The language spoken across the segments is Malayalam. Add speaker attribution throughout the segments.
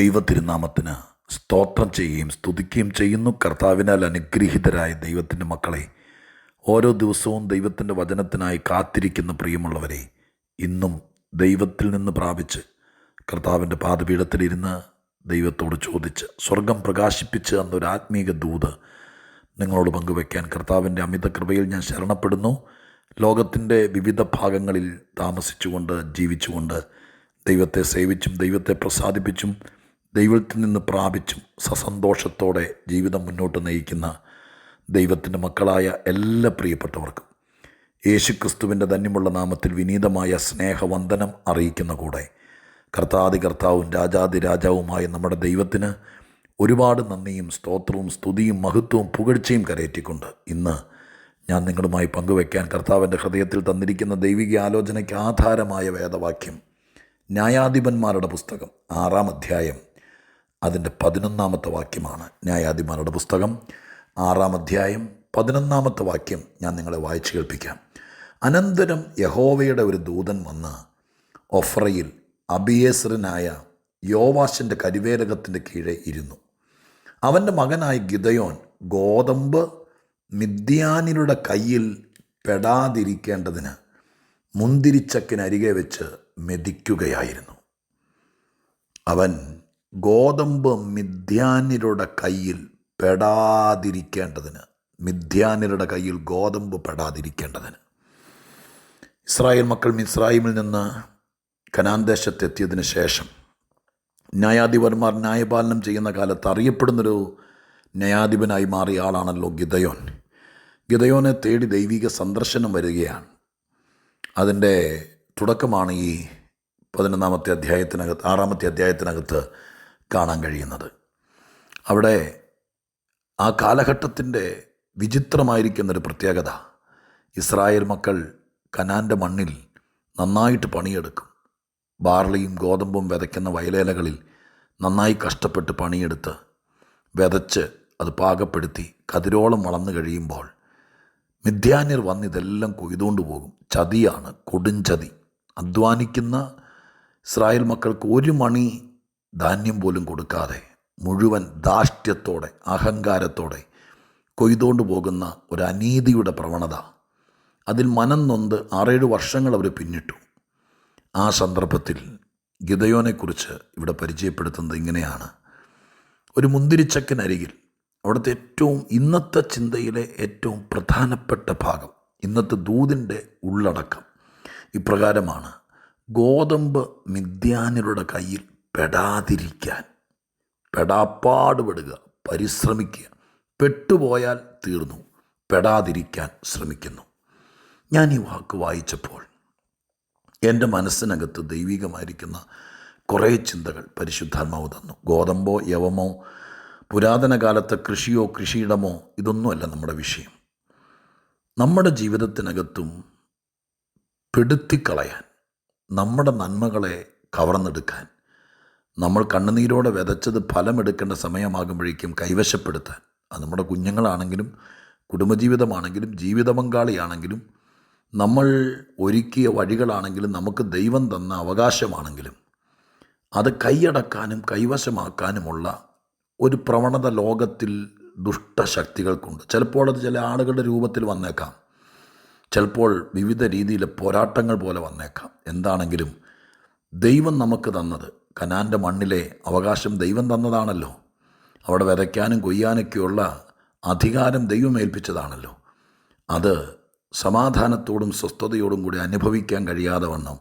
Speaker 1: ദൈവ തിരുനാമത്തിന് സ്തോത്രം ചെയ്യുകയും സ്തുതിക്കുകയും ചെയ്യുന്നു. കർത്താവിനാൽ അനുഗ്രഹീതരായ ദൈവത്തിന്റെ മക്കളെ ഓരോ ദിവസവും ദൈവത്തിന്റെ വചനത്തിനായി കാത്തിരിക്കുന്ന പ്രിയമുള്ളവരെ ഇന്നും ദൈവത്തിൽ നിന്ന് പ്രാപിച്ച് കർത്താവിന്റെ പാതപീഠത്തിലിരുന്ന് ദൈവത്തോട് ചോദിച്ച് സ്വർഗം പ്രകാശിപ്പിച്ച് എന്നൊരു ആത്മീക ദൂത് നിങ്ങളോട് പങ്കുവയ്ക്കാൻ കർത്താവിന്റെ അമിത കൃപയിൽ ഞാൻ ശരണപ്പെടുന്നു. ലോകത്തിന്റെ വിവിധ ഭാഗങ്ങളിൽ താമസിച്ചുകൊണ്ട് ജീവിച്ചുകൊണ്ട് ദൈവത്തെ സേവിച്ചും ദൈവത്തെ പ്രസാദിപ്പിച്ചും ദൈവത്തിൽ നിന്ന് പ്രാപിച്ചും സസന്തോഷത്തോടെ ജീവിതം മുന്നോട്ട് നയിക്കുന്ന ദൈവത്തിന്റെ മക്കളായ എല്ലാ പ്രിയപ്പെട്ടവർക്കും യേശുക്രിസ്തുവിന്റെ ധന്യമുള്ള നാമത്തിൽ വിനീതമായ സ്നേഹവന്ദനം അറിയിക്കുന്ന കൂടെ കർത്താതി കർത്താവും രാജാതി രാജാവുമായ നമ്മുടെ ദൈവത്തിന് ഒരുപാട് നന്ദിയും സ്തോത്രവും സ്തുതിയും മഹത്വവും പുകഴ്ചയും കരയറ്റിക്കൊണ്ട് ഇന്ന് ഞാൻ നിങ്ങളുമായി പങ്കുവയ്ക്കാൻ കർത്താവിന്റെ ഹൃദയത്തിൽ തന്നിരിക്കുന്ന ദൈവിക ആലോചനയ്ക്ക് ആധാരമായ വേദവാക്യം ന്യായാധിപന്മാരുടെ പുസ്തകം ആറാം അധ്യായം അതിന്റെ പതിനൊന്നാമത്തെ വാക്യമാണ് ന്യായാധിപന്മാരുടെ പുസ്തകം. ആറാം അധ്യായം പതിനൊന്നാമത്തെ വാക്യം ഞാൻ നിങ്ങളെ വായിച്ചു കേൾപ്പിക്കാം. അനന്തരം യഹോവയുടെ ഒരു ദൂതൻ വന്ന് ഒഫ്രയിൽ അബിയേസറിനായ യോവാശിന്റെ കരിവേലകത്തിന്റെ കീഴെ ഇരുന്നു. അവന്റെ മകനായ ഗിതയോൻ ഗോതമ്പ് മിദ്യാനിയുടെ കയ്യിൽ പെടാതിരിക്കേണ്ടതിന് മുന്തിരിച്ചക്കിനരികെ വെച്ച് മെതിക്കുകയായിരുന്നു. അവൻ ഗോതമ്പ് മിഥ്യാന്യരുടെ കയ്യിൽ പെടാതിരിക്കേണ്ടതിന് മിഥ്യാന്യരുടെ കയ്യിൽ ഗോതമ്പ് പെടാതിരിക്കേണ്ടതിന്. ഇസ്രായേൽ മക്കൾ മിസ്രായിമിൽ നിന്ന് കനാൻ ദേശത്തെത്തിയതിന് ശേഷം ന്യായാധിപന്മാർ ന്യായപാലനം ചെയ്യുന്ന കാലത്ത് അറിയപ്പെടുന്നൊരു ന്യായാധിപനായി മാറിയ ആളാണല്ലോ ഗിതയോൻ ഗിതയോനെ തേടി ദൈവിക സന്ദർശനം വരികയാണ്. അതിന്റെ തുടക്കമാണ് ഈ പതിനൊന്നാമത്തെ അധ്യായത്തിനകത്ത് ആറാമത്തെ അധ്യായത്തിനകത്ത് കാണാൻ കഴിയുന്നത്. അവിടെ ആ കാലഘട്ടത്തിന്റെ വിചിത്രമായിരിക്കുന്നൊരു പ്രത്യേകത ഇസ്രായേൽ മക്കൾ കനാന്റെ മണ്ണിൽ നന്നായിട്ട് പണിയെടുക്കും. ബാർലിയും ഗോതമ്പും വിതയ്ക്കുന്ന വയലേലകളിൽ നന്നായി കഷ്ടപ്പെട്ട് പണിയെടുത്ത് വിതച്ച് അത് പാകപ്പെടുത്തി കതിരോളം വളർന്നു കഴിയുമ്പോൾ മിഥ്യാന്യർ വന്ന് ഇതെല്ലാം കൊയ്തുകൊണ്ട് പോകും. ചതിയാണ് കൊടുംചതി അധ്വാനിക്കുന്ന ഇസ്രായേൽ മക്കൾക്ക് ഒരു മണി ധാന്യം പോലും കൊടുക്കാതെ മുഴുവൻ ധാഷ്ട്യത്തോടെ അഹങ്കാരത്തോടെ കൊയ്തുകൊണ്ട് പോകുന്ന ഒരു അനീതിയുടെ പ്രവണത അതിൽ മനം നൊന്ത് ആറേഴ് വർഷങ്ങൾ അവർ പിന്നിട്ടു. ആ സന്ദർഭത്തിൽ ഗിതയോനെക്കുറിച്ച് ഇവിടെ പരിചയപ്പെടുത്തുന്നത് ഇങ്ങനെയാണ്. ഒരു മുന്തിരിച്ചക്കനരികിൽ അവിടുത്തെ ഏറ്റവും ഇന്നത്തെ ചിന്തയിലെ ഏറ്റവും പ്രധാനപ്പെട്ട ഭാഗം ഇന്നത്തെ ദൂതിന്റെ ഉള്ളടക്കം ഇപ്രകാരമാണ്. ഗോതമ്പ് മിഥ്യാനരുടെ കയ്യിൽ പെടാതിരിക്കാൻ പെടാപ്പാടുപെടുക പരിശ്രമിക്കുക. പെട്ടുപോയാൽ തീർന്നു പെടാതിരിക്കാൻ ശ്രമിക്കുന്നു. ഞാൻ ഈ വാക്ക് വായിച്ചപ്പോൾ എന്റെ മനസ്സിനകത്ത് ദൈവികമായിരിക്കുന്ന കുറേ ചിന്തകൾ പരിശുദ്ധാത്മാവ് തന്നു. ഗോതമ്പോ യവമോ പുരാതന കാലത്തെ കൃഷിയോ കൃഷിയിടമോ ഇതൊന്നുമല്ല നമ്മുടെ വിഷയം. നമ്മുടെ ജീവിതത്തിനകത്തും പെടുത്തിക്കളയാൻ നമ്മുടെ നന്മകളെ കവർന്നെടുക്കാൻ നമ്മൾ കണ്ണുനീരോടെ വിതച്ചത് ഫലമെടുക്കേണ്ട സമയമാകുമ്പോഴേക്കും കൈവശപ്പെടുത്താൻ. അത് നമ്മുടെ കുഞ്ഞുങ്ങളാണെങ്കിലും കുടുംബജീവിതമാണെങ്കിലും ജീവിത പങ്കാളിയാണെങ്കിലും നമ്മൾ ഒരുക്കിയ വഴികളാണെങ്കിലും നമുക്ക് ദൈവം തന്ന അവകാശമാണെങ്കിലും അത് കൈയടക്കാനും കൈവശമാക്കാനുമുള്ള ഒരു പ്രവണത ലോകത്തിൽ ദുഷ്ടശക്തികൾക്കുണ്ട്. ചിലപ്പോൾ അത് ചില ആളുകളുടെ രൂപത്തിൽ വന്നേക്കാം. ചിലപ്പോൾ വിവിധ രീതിയിലെ പോരാട്ടങ്ങൾ പോലെ വന്നേക്കാം. എന്താണെങ്കിലും ദൈവം നമുക്ക് തന്നത്. കനാന്റെ മണ്ണിലെ അവകാശം ദൈവം തന്നതാണല്ലോ. അവിടെ വിതയ്ക്കാനും കൊയ്യാനൊക്കെയുള്ള അധികാരം ദൈവം ഏൽപ്പിച്ചതാണല്ലോ. അത് സമാധാനത്തോടും സ്വസ്ഥതയോടും കൂടി അനുഭവിക്കാൻ കഴിയാതെ വണ്ണം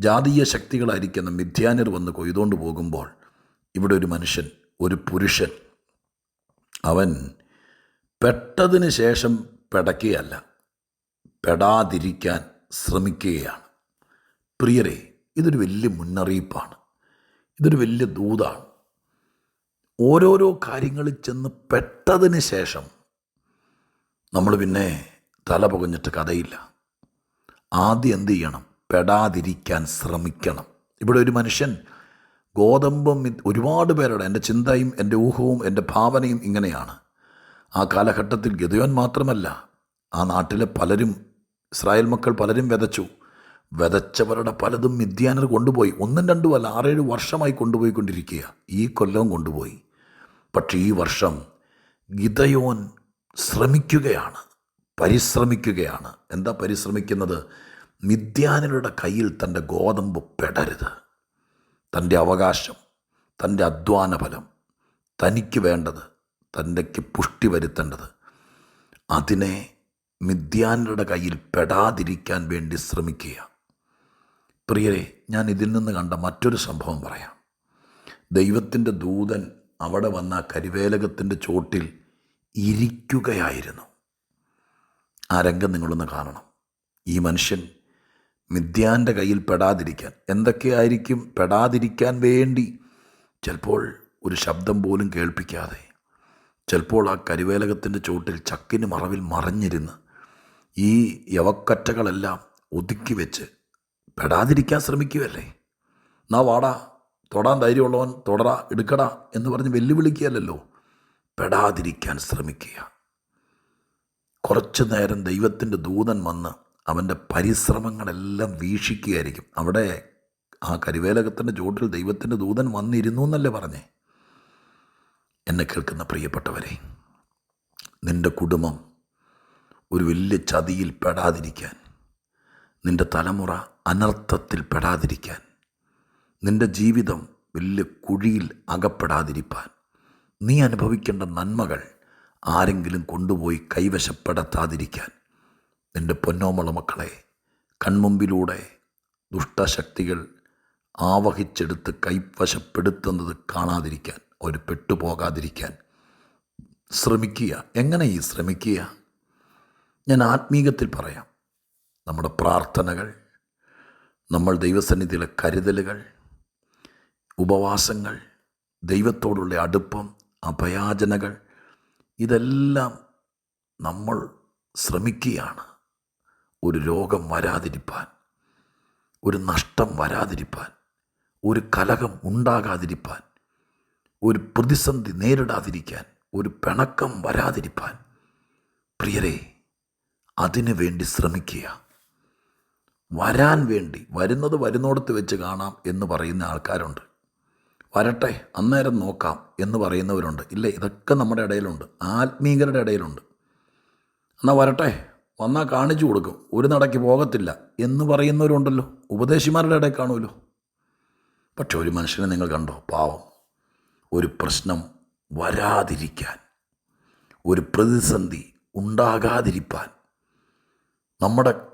Speaker 1: ജാതീയ ശക്തികളായിരിക്കുന്ന മിഥ്യാനർ വന്ന് കൊയ്തുകൊണ്ട് പോകുമ്പോൾ ഇവിടെ ഒരു മനുഷ്യൻ ഒരു പുരുഷൻ അവൻ പെട്ടതിന് ശേഷം പെടക്കുകയല്ല പെടാതിരിക്കാൻ ശ്രമിക്കുകയാണ്. പ്രിയരെ ഇതൊരു വലിയ മുന്നറിയിപ്പാണ്. ഇതൊരു വലിയ ദൂതാണ്. ഓരോരോ കാര്യങ്ങളിൽ ചെന്ന് പെട്ടതിന് ശേഷം നമ്മൾ പിന്നെ തല പുകഞ്ഞിട്ട് കഥയില്ല. ആദ്യം എന്ത് ചെയ്യണം? പെടാതിരിക്കാൻ ശ്രമിക്കണം. ഇവിടെ ഒരു മനുഷ്യൻ ഗോതമ്പും ഒരുപാട് പേരുടെ എന്റെ ചിന്തയും എന്റെ ഊഹവും എന്റെ ഭാവനയും ഇങ്ങനെയാണ്. ആ കാലഘട്ടത്തിൽ ഗതയോൻ മാത്രമല്ല ആ നാട്ടിലെ പലരും ഇസ്രായേൽ മക്കൾ പലരും വിതച്ചു. വിതച്ചവരുടെ പലതും മിഥ്യാനർ കൊണ്ടുപോയി. ഒന്നും രണ്ടും അല്ല ആറേഴ് വർഷമായി കൊണ്ടുപോയിക്കൊണ്ടിരിക്കുക ഈ കൊല്ലവും കൊണ്ടുപോയി. പക്ഷേ ഈ വർഷം ഗിതയോൻ ശ്രമിക്കുകയാണ് പരിശ്രമിക്കുകയാണ്. എന്താ പരിശ്രമിക്കുന്നത്? മിഥ്യാനരുടെ കയ്യിൽ തന്റെ ഗോതമ്പ് പെടരുത്. തന്റെ അവകാശം തന്റെ അധ്വാന ഫലം തനിക്ക് വേണ്ടത് തന്റെക്ക് പുഷ്ടി വരുത്തേണ്ടത്. അതിനെ മിഥ്യാനരുടെ കയ്യിൽ പെടാതിരിക്കാൻ വേണ്ടി ശ്രമിക്കുക പ്രിയരെ ഞാൻ ഇതിൽ നിന്ന് കണ്ട മറ്റൊരു സംഭവം പറയാം. ദൈവത്തിന്റെ ദൂതൻ അവിടെ വന്ന കരിവേലകത്തിന്റെ ചോട്ടിൽ ഇരിക്കുകയായിരുന്നു. ആ രംഗം നിങ്ങളൊന്ന് കാണണം. ഈ മനുഷ്യൻ മിഥ്യാന്റെ കയ്യിൽ പെടാതിരിക്കാൻ എന്തൊക്കെയായിരിക്കും പെടാതിരിക്കാൻ വേണ്ടി? ചിലപ്പോൾ ഒരു ശബ്ദം പോലും കേൾപ്പിക്കാതെ ചിലപ്പോൾ ആ കരിവേലകത്തിന്റെ ചോട്ടിൽ ചക്കിന് മറവിൽ മറഞ്ഞിരുന്ന് ഈ യവക്കറ്റകളെല്ലാം ഒതുക്കി വെച്ച് പെടാതിരിക്കാൻ ശ്രമിക്കുകയല്ലേ? നാ വാടാ തൊടാൻ ധൈര്യമുള്ളവൻ തുടടാ എടുക്കടാ എന്ന് പറഞ്ഞ് വെല്ലുവിളിക്കുകയല്ലോ പെടാതിരിക്കാൻ ശ്രമിക്കുക. കുറച്ചു നേരം ദൈവത്തിന്റെ ദൂതൻ വന്ന് അവന്റെ പരിശ്രമങ്ങളെല്ലാം വീക്ഷിക്കുകയായിരിക്കും. അവിടെ ആ കരിവേലകത്തിന്റെ ചുവട്ടിൽ ദൈവത്തിന്റെ ദൂതൻ വന്നിരുന്നു എന്നല്ലേ പറഞ്ഞേ? എന്നെ കേൾക്കുന്ന പ്രിയപ്പെട്ടവരെ നിന്റെ കുടുംബം ഒരു വലിയ ചതിയിൽ പെടാതിരിക്കാൻ നിന്റെ തലമുറ അനർത്ഥത്തിൽ പെടാതിരിക്കാൻ. നിന്റെ ജീവിതം വലിയ കുഴിയിൽ അകപ്പെടാതിരിപ്പാൻ. നീ അനുഭവിക്കേണ്ട നന്മകൾ ആരെങ്കിലും കൊണ്ടുപോയി കൈവശപ്പെടുത്താതിരിക്കാൻ. നിന്റെ പൊന്നോമള മക്കളെ കൺമുമ്പിലൂടെ ദുഷ്ടശക്തികൾ ആവഹിച്ചെടുത്ത് കൈവശപ്പെടുത്തുന്നത് കാണാതിരിക്കാൻ ഒരു പെട്ടുപോകാതിരിക്കാൻ ശ്രമിക്കുക. എങ്ങനെ ഈ ശ്രമിക്കുക? ഞാൻ ആത്മീകത്തിൽ പറയാം. നമ്മുടെ പ്രാർത്ഥനകൾ നമ്മൾ ദൈവസന്നിധിയിലെ കരുതലുകൾ ഉപവാസങ്ങൾ ദൈവത്തോടുള്ള അടുപ്പം അഭയാചനകൾ ഇതെല്ലാം നമ്മൾ ശ്രമിക്കുകയാണ്. ഒരു രോഗം വരാതിരിപ്പാൻ ഒരു നഷ്ടം വരാതിരിപ്പാൻ ഒരു കലകം ഉണ്ടാകാതിരിപ്പാൻ ഒരു പ്രതിസന്ധി നേരിടാതിരിക്കാൻ ഒരു പിണക്കം വരാതിരിപ്പാൻ. പ്രിയരെ അതിനു വേണ്ടി ശ്രമിക്കുക. വരാൻ വേണ്ടി വരുന്നത് വരുന്നോടത്ത് വെച്ച് കാണാം എന്ന് പറയുന്ന ആൾക്കാരുണ്ട്. വരട്ടെ അന്നേരം നോക്കാം എന്ന് പറയുന്നവരുണ്ട്. ഇല്ല ഇതൊക്കെ നമ്മുടെ ഇടയിലുണ്ട്. ആത്മീകരുടെ ഇടയിലുണ്ട്. എന്നാൽ വരട്ടെ വന്നാൽ കാണിച്ചു കൊടുക്കും. ഒരു നടക്ക് പോകത്തില്ല എന്ന് പറയുന്നവരുണ്ടല്ലോ. ഉപദേശിമാരുടെ ഇടയിൽ കാണുമല്ലോ. പക്ഷെ ഒരു മനുഷ്യനെ നിങ്ങൾ കണ്ടോ? പാവം. ഒരു പ്രശ്നം വരാതിരിക്കാൻ ഒരു പ്രതിസന്ധി ഉണ്ടാകാതിരിപ്പാൻ നമ്മുടെ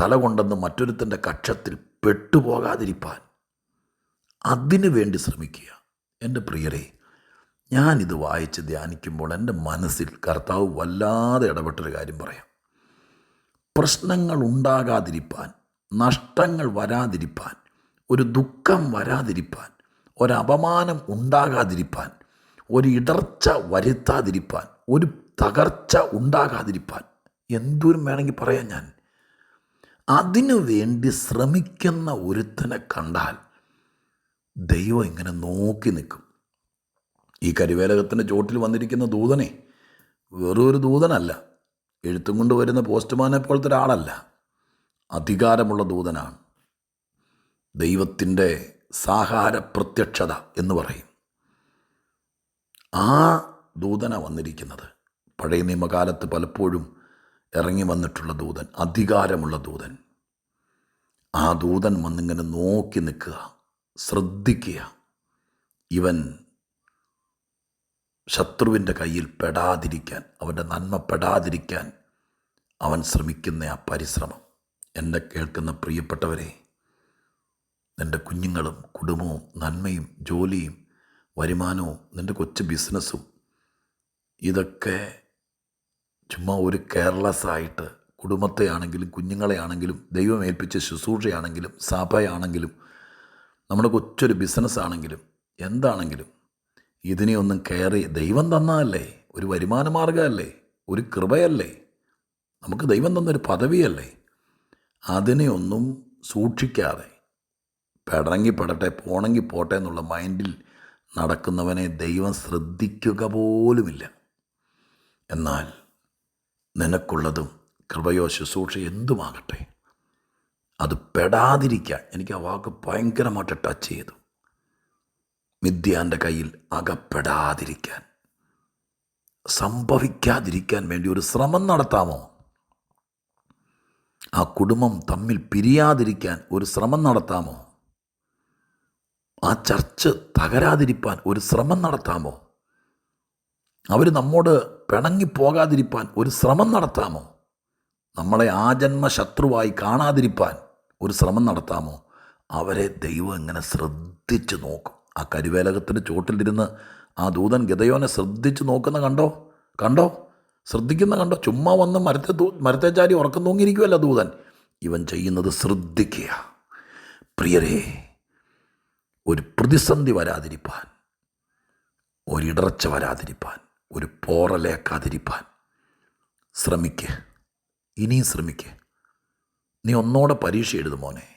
Speaker 1: തല കൊണ്ടെന്ന് മറ്റൊരുത്തന്റെ കക്ഷത്തിൽ പെട്ടുപോകാതിരിപ്പാൻ അതിനു വേണ്ടി ശ്രമിക്കുക. എന്റെ പ്രിയരെ ഞാനിത് വായിച്ച് ധ്യാനിക്കുമ്പോൾ എന്റെ മനസ്സിൽ കർത്താവ് വല്ലാതെ ഇടപെട്ടൊരു കാര്യം പറയാം. പ്രശ്നങ്ങൾ ഉണ്ടാകാതിരിപ്പാൻ നഷ്ടങ്ങൾ വരാതിരിപ്പാൻ ഒരു ദുഃഖം വരാതിരിപ്പാൻ ഒരപമാനം ഉണ്ടാകാതിരിപ്പാൻ ഒരു ഇടർച്ച വരുത്താതിരിപ്പാൻ ഒരു തകർച്ച ഉണ്ടാകാതിരിപ്പാൻ എന്തോരം വേണമെങ്കിൽ പറയാം ഞാൻ. അതിനു വേണ്ടി ശ്രമിക്കുന്ന ഒരുത്തനെ കണ്ടാൽ ദൈവം ഇങ്ങനെ നോക്കി നിൽക്കും. ഈ കരിവേലകത്തിന്റെ ചോട്ടിൽ വന്നിരിക്കുന്ന ദൂതനെ വെറും ഒരു ദൂതനല്ല. എഴുത്തും കൊണ്ട് വരുന്ന പോസ്റ്റ്മാനെ പോലത്തെ ഒരാളല്ല. അധികാരമുള്ള ദൂതനാണ്. ദൈവത്തിന്റെ സാഹാര പ്രത്യക്ഷത എന്ന് പറയും. ആ ദൂതന വന്നിരിക്കുന്നത്. പഴയ നിയമകാലത്ത് പലപ്പോഴും ഇറങ്ങി വന്നിട്ടുള്ള ദൂതൻ അധികാരമുള്ള ദൂതൻ. ആ ദൂതൻ വന്നിങ്ങനെ നോക്കി നിൽക്കുക ശ്രദ്ധിക്കുക. ഇവൻ ശത്രുവിന്റെ കയ്യിൽ പെടാതിരിക്കാൻ അവന്റെ നന്മ പെടാതിരിക്കാൻ അവൻ ശ്രമിക്കുന്ന ആ പരിശ്രമം. എന്നെ കേൾക്കുന്ന പ്രിയപ്പെട്ടവരെ നിന്റെ കുഞ്ഞുങ്ങളും കുടുംബവും നന്മയും ജോലിയും വരുമാനവും നിന്റെ കൊച്ചു ബിസിനസ്സും ഇതൊക്കെ ചുമ്മാ ഒരു കെയർലെസ് ആയിട്ട് കുടുംബത്തെ ആണെങ്കിലും കുഞ്ഞുങ്ങളെ ആണെങ്കിലും ദൈവം ഏൽപ്പിച്ച ശുശ്രൂഷയാണെങ്കിലും സഭയാണെങ്കിലും നമ്മുടെ കൊച്ചൊരു ബിസിനസ് ആണെങ്കിലും എന്താണെങ്കിലും ഇതിനെ ഒന്നും കയറി ദൈവം തന്നതല്ലേ? ഒരു വരുമാന മാർഗമല്ലേ ഒരു കൃപയല്ലേ? നമുക്ക് ദൈവം തന്നൊരു പദവിയല്ലേ? അതിനെ ഒന്നും സൂക്ഷിക്കാതെ പെടണമെങ്കിൽ പെടട്ടെ പോണെങ്കിൽ പോട്ടെ എന്നുള്ള മൈൻഡിൽ നടക്കുന്നവനെ ദൈവം ശ്രദ്ധിക്കുക പോലുമില്ല. എന്നാൽ നിനക്കുള്ളതും കൃപയോ ശുശ്രൂഷ എന്തുമാകട്ടെ. അത് പെടാതിരിക്കാൻ എനിക്ക് ആ വാക്ക് ഭയങ്കരമായിട്ട് ടച്ച് ചെയ്തു. മിഥ്യാന്റെ കയ്യിൽ അകപ്പെടാതിരിക്കാൻ സംഭവിക്കാതിരിക്കാൻ വേണ്ടി ഒരു ശ്രമം നടത്താമോ? ആ കുടുംബം തമ്മിൽ പിരിയാതിരിക്കാൻ ഒരു ശ്രമം നടത്താമോ? ആ ചർച്ച് തകരാതിരിക്കാൻ ഒരു ശ്രമം നടത്താമോ? അവർ നമ്മോട് പിണങ്ങിപ്പോകാതിരിപ്പാൻ ഒരു ശ്രമം നടത്താമോ? നമ്മളെ ആജന്മ ശത്രുവായി കാണാതിരിപ്പാൻ ഒരു ശ്രമം നടത്താമോ? അവരെ ദൈവം ഇങ്ങനെ ശ്രദ്ധിച്ച് നോക്കും. ആ കരുവേലകത്തിന്റെ ചുവട്ടിലിരുന്ന് ആ ദൂതൻ ഗതയോനെ ശ്രദ്ധിച്ച് നോക്കുന്ന കണ്ടോ? കണ്ടോ? ശ്രദ്ധിക്കുന്ന കണ്ടോ? ചുമ്മാ വന്ന് മരത്തെ മരത്തെ ചാരി ഉറക്കം തൂങ്ങിയിരിക്കുമല്ല ദൂതൻ. ഇവൻ ചെയ്യുന്നത് ശ്രദ്ധിക്കുക. പ്രിയരേ ഒരു പ്രതിസന്ധി വരാതിരിപ്പാൻ ഒരിടർച്ച വരാതിരിപ്പാൻ ഒരു പോറലേക്കാതിരിപ്പാൻ ശ്രമിക്ക്. ഇനിയും ശ്രമിക്ക്. നീ ഒന്നോടെ പരീക്ഷ എഴുതു മോനെ.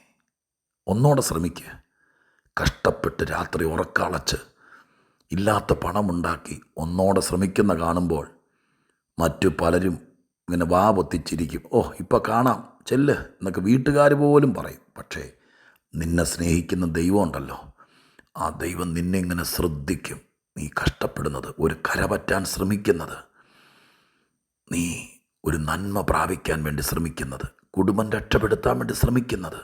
Speaker 1: ഒന്നോടെ ശ്രമിക്ക്. കഷ്ടപ്പെട്ട് രാത്രി ഉറക്കളച്ച് ഇല്ലാത്ത പണമുണ്ടാക്കി ഒന്നോടെ ശ്രമിക്കുന്ന കാണുമ്പോൾ മറ്റു പലരും ഇങ്ങനെ വാ പൊത്തിച്ചിരിക്കും. ഓ ഇപ്പോൾ കാണാം. ചെല്ല്. എന്നൊക്കെ വീട്ടുകാർ പോലും പറയും. പക്ഷേ നിന്നെ സ്നേഹിക്കുന്ന ദൈവമുണ്ടല്ലോ. ആ ദൈവം നിന്നെ ഇങ്ങനെ ശ്രദ്ധിക്കും. നീ കഷ്ടപ്പെടുന്നത് ഒരു കരപറ്റാൻ ശ്രമിക്കുന്നത് നീ ഒരു നന്മ പ്രാപിക്കാൻ വേണ്ടി ശ്രമിക്കുന്നത് കുടുംബം രക്ഷപ്പെടുത്താൻ വേണ്ടി ശ്രമിക്കുന്നത്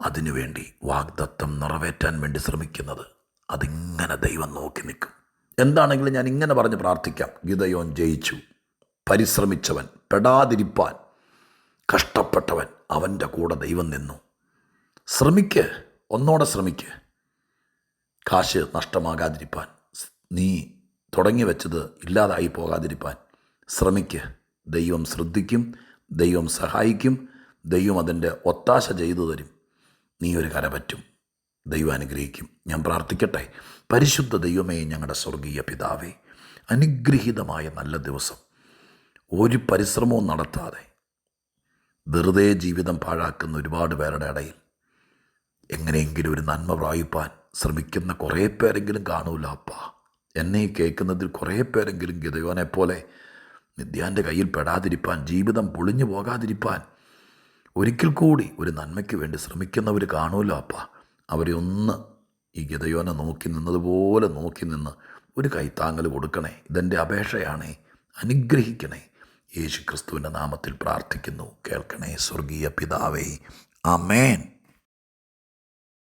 Speaker 1: അതിനുവേണ്ടി വാഗ്ദത്തം നിറവേറ്റാൻ വേണ്ടി ശ്രമിക്കുന്നത് അതിങ്ങനെ ദൈവം നോക്കി നിൽക്കും. എന്താണെങ്കിലും ഞാൻ ഇങ്ങനെ പറഞ്ഞ് പ്രാർത്ഥിക്കാം. ഗീതയോൻ ജയിച്ചു. പരിശ്രമിച്ചവൻ പെടാതിരിപ്പാൻ കഷ്ടപ്പെട്ടവൻ അവന്റെ കൂടെ ദൈവം നിന്നു. ശ്രമിക്ക്. ഒന്നോടെ ശ്രമിക്ക്. കാശ് നഷ്ടമാകാതിരിപ്പാൻ. നീ തുടങ്ങി വെച്ചത് ഇല്ലാതായി പോകാതിരിപ്പാൻ. ശ്രമിക്ക്. ദൈവം ശ്രദ്ധിക്കും. ദൈവം സഹായിക്കും. ദൈവം അതിന്റെ ഒത്താശ ചെയ്തു തരും. നീ ഒരു കരപറ്റും ദൈവം അനുഗ്രഹിക്കും. ഞാൻ പ്രാർത്ഥിക്കട്ടെ. പരിശുദ്ധ ദൈവമേ ഞങ്ങളുടെ സ്വർഗീയ പിതാവേ അനുഗ്രഹീതമായ നല്ല ദിവസം. ഒരു പരിശ്രമവും നടത്താതെ വെറുതെ ജീവിതം പാഴാക്കുന്ന ഒരുപാട് പേരുടെ ഇടയിൽ എങ്ങനെയെങ്കിലും ഒരു നന്മ പ്രാപിപ്പാൻ ശ്രമിക്കുന്ന കുറേ പേരെങ്കിലും കാണൂല അപ്പ. എന്നെ കേൾക്കുന്നതിൽ കുറേ പേരെങ്കിലും ഗതയോനെ പോലെ നിത്യാന്റെ കയ്യിൽ പെടാതിരിപ്പാൻ ജീവിതം പൊളിഞ്ഞു പോകാതിരിപ്പാൻ ഒരിക്കൽ കൂടി ഒരു നന്മയ്ക്ക് വേണ്ടി ശ്രമിക്കുന്നവർ കാണുമല്ലോ അപ്പ. അവരെ ഒന്ന് ഈ ഗതയോനെ നോക്കി നിന്നതുപോലെ നോക്കി നിന്ന് ഒരു കൈത്താങ്ങൽ കൊടുക്കണേ. ഇതെന്റെ അപേക്ഷയാണേ. അനുഗ്രഹിക്കണേ. യേശു ക്രിസ്തുവിന്റെ നാമത്തിൽ പ്രാർത്ഥിക്കുന്നു. കേൾക്കണേ സ്വർഗീയ പിതാവേ. അമേൻ